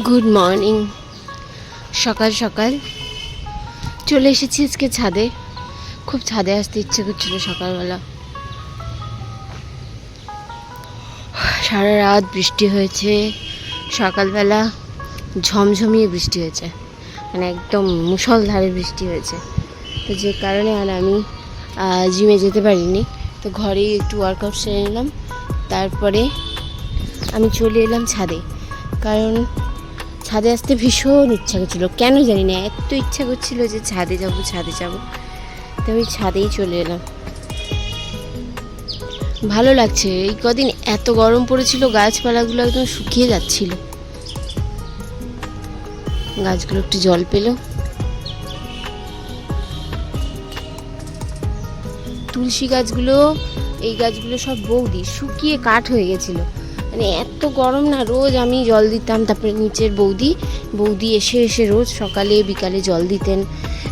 Good morning সকাল সকাল। চলে এসেছি আজকে ছাদে। খুব ছাদে আসতে ইচ্ছে করছিল সকালবেলা। সারা রাত বৃষ্টি হয়েছে। সকালবেলা ঝমঝমিয়ে বৃষ্টি হয়েছে। মানে একদম মুষলধারে বৃষ্টি হয়েছে। তো যে কারণে আর আমি জিমে যেতে পারিনি। তো ঘরেই একটু ওয়ার্কআউট সেরে নিলাম। তারপরে আমি চলে এলাম ছাদে। কারণ ছাদে আসতে ভীষণ ইচ্ছা করছিল। কেন জানি না, এত ইচ্ছা করছিল যে ছাদে যাব ছাদে যাব। তো আমি ছাদেই চলে এলাম। ভালো লাগছে, এই কদিন এত গরম পড়েছিল, গাছপালাগুলো একদম শুকিয়ে যাচ্ছিল। গাছগুলো একটু জল পেল। তুলসী গাছগুলো, এই গাছগুলো সব বৌদি শুকিয়ে কাঠ হয়ে গেছিল। মানে এত গরম না, রোজ আমি জল দিতাম, তারপরে নিচের বৌদি বৌদি এসে এসে রোজ সকালে, বিকালে জল দিতেন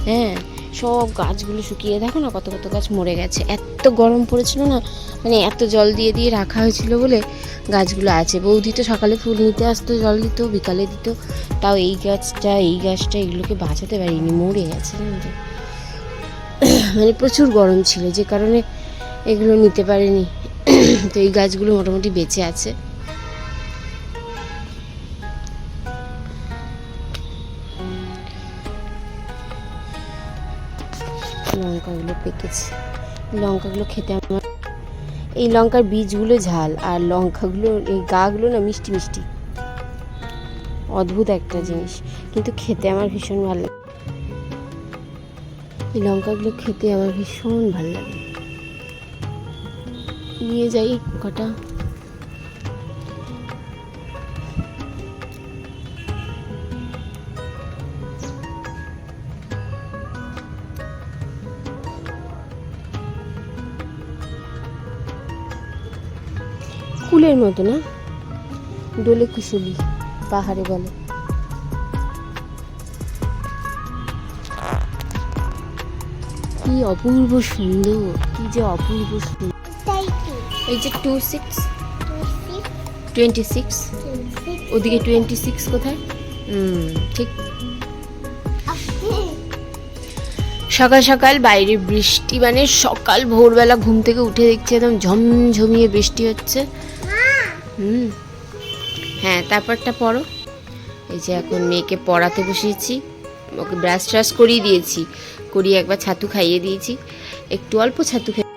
হ্যাঁ সব গাছগুলো শুকিয়ে, দেখো না কত কত গাছ মরে গেছে, এত গরম পড়েছিল না মানে এত জল দিয়ে দিয়ে রাখা হয়েছিল বলে গাছগুলো আছে, বৌদি তো সকালে ফুল নিতে আসতো, জল দিত, বিকালে দিত, তাও এই গাছটা এই গাছটা এগুলোকে বাঁচাতে পারিনি, মরে গেছে মানে প্রচুর গরম ছিল, যে কারণে এগুলো নিতে পারিনি, তো এই গাছগুলো মোটামুটি বেঁচে আছে। পেকেছে। লঙ্কাগুলো খেতে আমার এই লঙ্কার বীজগুলো ঝাল, আর লঙ্কাগুলো, এই গাগুলো না মিষ্টি মিষ্টি। অদ্ভুত একটা জিনিস, কিন্তু খেতে আমার ভীষণ ভালো লাগে। এই লঙ্কাগুলো খেতে আমার ভীষণ ভালো লাগে। নিয়ে যাই কটা কুলের মতো না? ডোলে কুশুলি পাহাড়ে বলে। কি অপূর্ব সুন্দর কি যে অপূর্ব সুন্দর। এই যে টু সিক্স টোয়েন্টি সিক্স ওদিকে টোয়েন্টি সিক্স কোথায়? হুম ঠিক। সকাল সকাল বাইরে বৃষ্টি মানে সকাল ভোরবেলা ঘুম থেকে উঠে দেখছি একদম ঝমঝমিয়ে বৃষ্টি হচ্ছে। হুম। হ্যাঁ তারপরটা পরো এই যে এখন মেয়েকে পড়াতে বসিয়েছি, ওকে ব্রাশ ট্রাশ করিয়ে দিয়েছি, করিয়ে একবার ছাতু খাইয়ে দিয়েছি। একটু অল্প ছাতু খাই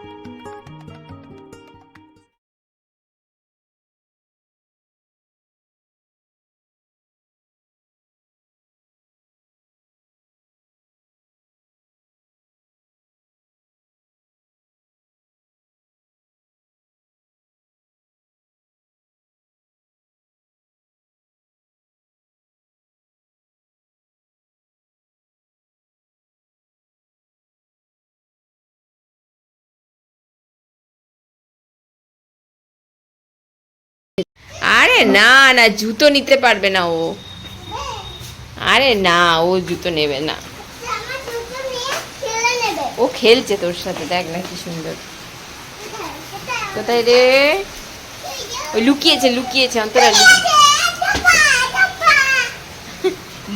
আরে না না জুতো নিতে পারবে না ও আরে না ও জুতো নেবে না ও খেলছে তোর সাথে দেখ না কি সুন্দর কোথায়? রে ওই লুকিয়েছে লুকিয়েছে অন্তরা।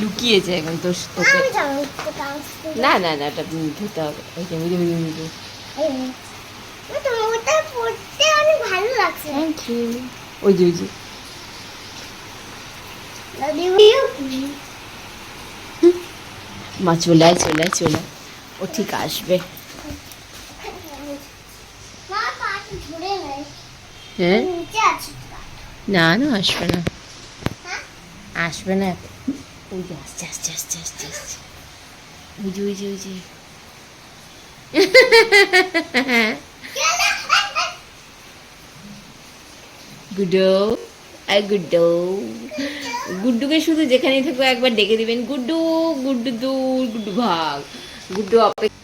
লুকিয়েছে এখন তোর তোকে। না না না ওটা ধুতে হবে ওই যে ওই যে, ওই যে, ওই যে তোমার ওটা পড়তে অনেক ভালো লাগছে থ্যাংক ইউ ওই যে ওই যে Love you. মা চলে আয় চলে আয়, চলে ও ঠিক আসবে। হ্যাঁ। না না, আসবে না? আসবে না। ওই যে আসছে আসছে আসছে আসছে আসছে। ওই যে ওই যে ওই যে। গুড্ডু আই গুড্ডু। গুড্ডুকে শুধু যেখানেই থাকবে একবার ডেকে দিবেন। গুড্ডু গুড্ডু দূর গুড্ডু ভাগ। গুড্ডু অপেক্ষা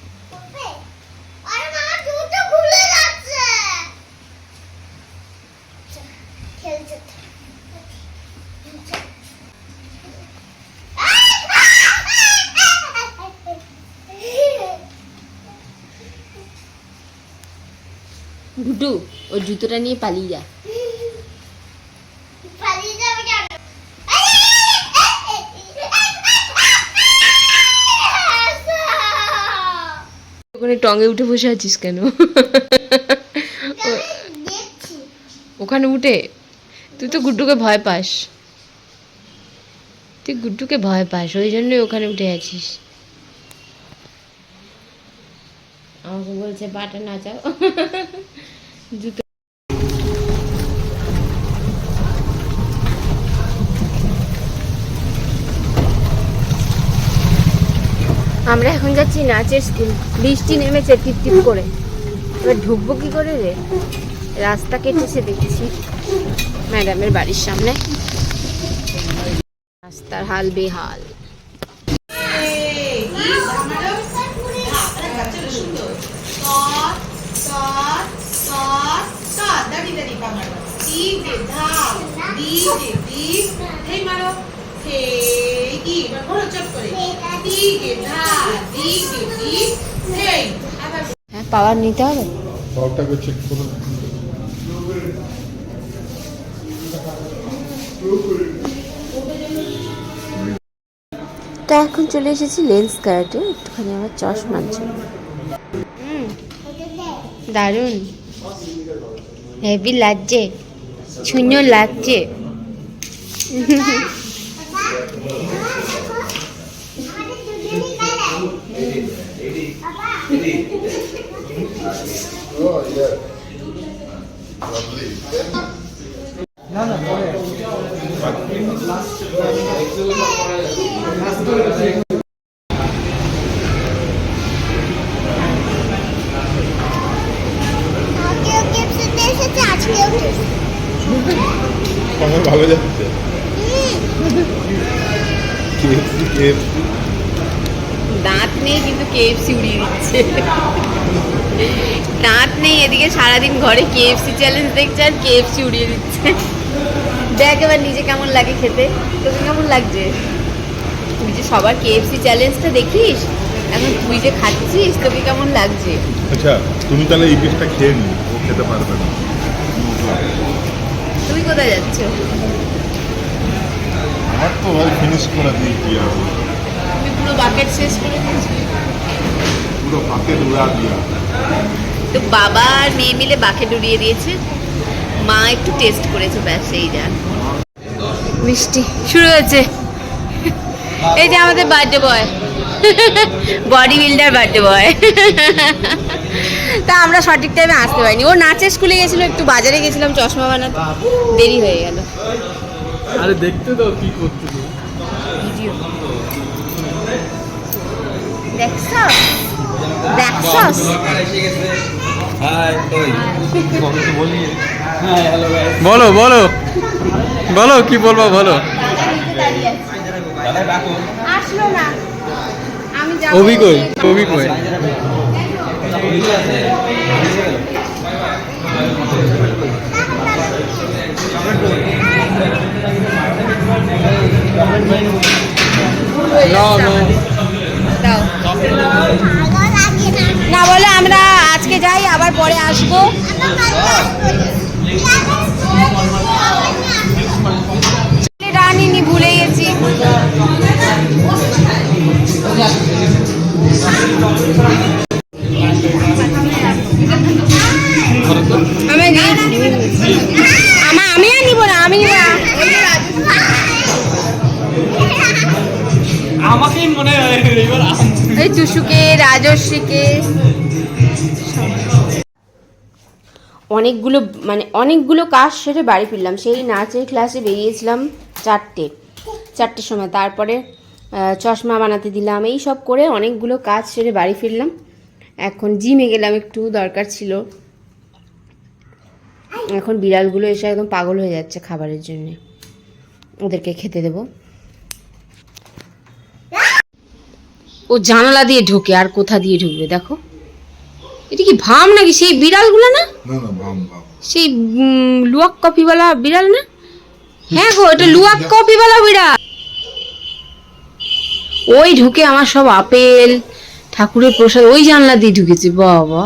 আরে গুড্ডু ওর জুতোটা নিয়ে পালিয়ে যা পালিয়ে যাবে কেন ওখানে টঙে উঠে বসে আছিস কেন? ওখানে উঠে? তুই তো গুড্ডুকে ভয় পাস। তুই গুড্ডুকে ভয় পাস, ওই জন্যই ওখানে উঠে আছিস। আমাকে বলছে পাটা নাচাও। জুতো আমরা এখন যাচ্ছি নাচের স্কুল বৃষ্টি নেমেছে টিপ টিপ করে। এবার ঢুকবো কি করে রে? রাস্তা কেটেছে দেখছি। ম্যাডামের বাড়ির সামনে। রাস্তার হাল বেহাল। হ্যাঁ পাওয়ার নিতে হবে? পাওয়ারটাকে চেক করুন। তো এখন চলে এসেছি লেন্স কারাটে একটুখানি আমার চশমার জন্য হুম। দারুণ। হেভি লাগছে। শূন্য লাগছে। না না পরে কেএফসি দাঁত নেই কিন্তু কেএফসি উড়িয়ে দিচ্ছে। দাঁত নেই এদিকে সারাদিন ঘরে কেএফসি চ্যালেঞ্জ দেখছে আর কেএফসি উড়িয়ে দিচ্ছে। দেখ এবার নিজে কেমন লাগে খেতে তোকে কেমন লাগছে? তুই যে সবার কেএফসি চ্যালেঞ্জটা দেখিস এখন তুই যে খাচ্ছিস তোকে কেমন লাগছে? আচ্ছা তুমি তাহলে এই পিসটা খেয়ে নি ও খেতে পারবে না। তুই কোথায় যাচ্ছ? আমার তো ভাই ফিনিশ করে দিই কি আর তুমি পুরো বাকেট শেষ করে দিয়েছিস পুরো ফাঁকে উড়া দিয়া। তো বাবা আর মেয়ে মিলে বাকে ডুবিয়ে দিয়েছে। মা একটু টেস্ট করেছে ব্যাস সেই যা। মিষ্টি শুরু হয়েছে। এই যে আমাদের birthday boy body builder birthday boy তা আমরা সঠিক টাইমে আসতে পারিনি। ও নাচের স্কুলে গেছিল একটু বাজারে গেছিলাম চশমা বানাতে। দেরি হয়ে গেল। আরে দেখতে দাও কি করতে তুমি। ভিডিও দেখছস দেখছস বলো বলো। বলো কি বলব বলো। আসলো না। আমি যাব অভি কই? অভি কই দাও ভালো লাগে না না। বলে আমরা আজকে যাই আবার পরে আসব। রানিনি ভুলে গেছি। আমি অনেকগুলো মানে অনেকগুলো কাজ সেরে বাড়ি ফিরলাম। সেই নাচের ক্লাসে বেরিয়েছিলাম চারটে, চারটের সময়। তারপরে চশমা বানাতে দিলাম, এই সব করে অনেকগুলো কাজ সেরে বাড়ি ফিরলাম। এখন জিমে গেলাম, একটু দরকার ছিল। এখন বিড়ালগুলো এসে একদম পাগল হয়ে যাচ্ছে খাবারের জন্য। ওদেরকে খেতে দেবো। ও জানালা দিয়ে ঢোকে আর কোথা দিয়ে ঢুকবে দেখো। এটা কি ভাম নাকি? সেই বিড়ালগুলো না? সেই লুয়াক কপিওয়ালা বিড়াল না? হ্যাঁ গো এটা লুয়াক কপিওয়ালা বিড়াল। ওই ঢুকে আমার সব আপেল ঠাকুরের প্রসাদ ওই জানলা দিয়ে ঢুকেছে বাবা।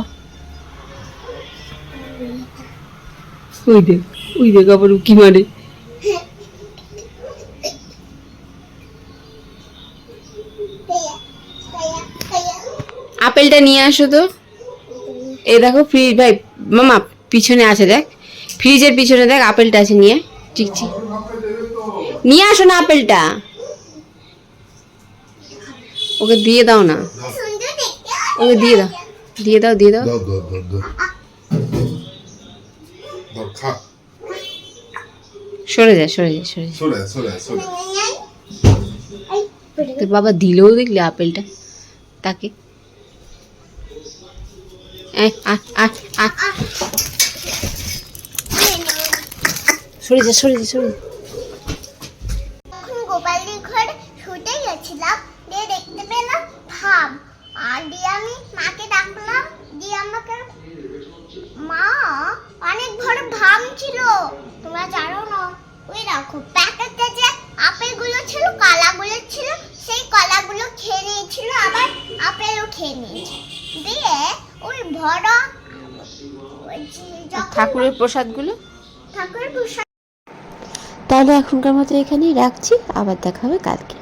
ওই দেখ ওই দেখ আবার উকি মারে। আপেলটা নিয়ে আসো তো। এ দেখো ফ্রিজ ভাই মামা পিছনে আছে দেখ। ফ্রিজের পিছনে দেখ আপেলটা আছে নিয়ে। ঠিক ঠিক নিয়ে আসো না আপেলটা। ওকে দিয়ে দাও না। ওকে দিয়ে দাও। দিয়ে দাও দিয়ে দাও। সরে যা সরে যা সরে যা। বাবা দিলেও দেখলে আপেলটা। তাকে। সরে দেখতে পেলাম ভাব। আর দিয়ে আমি মাকে ডাকলাম, দিয়ে মা, অনেক বড় ভাম ছিল। তোমরা জানো না? ওই দেখো প্যাকেটে ঠাকুরের প্রসাদগুলো? ঠাকুরের প্রসাদ। তাহলে এখনকার মতো এখানেই রাখছি। আবার দেখা হবে কালকে।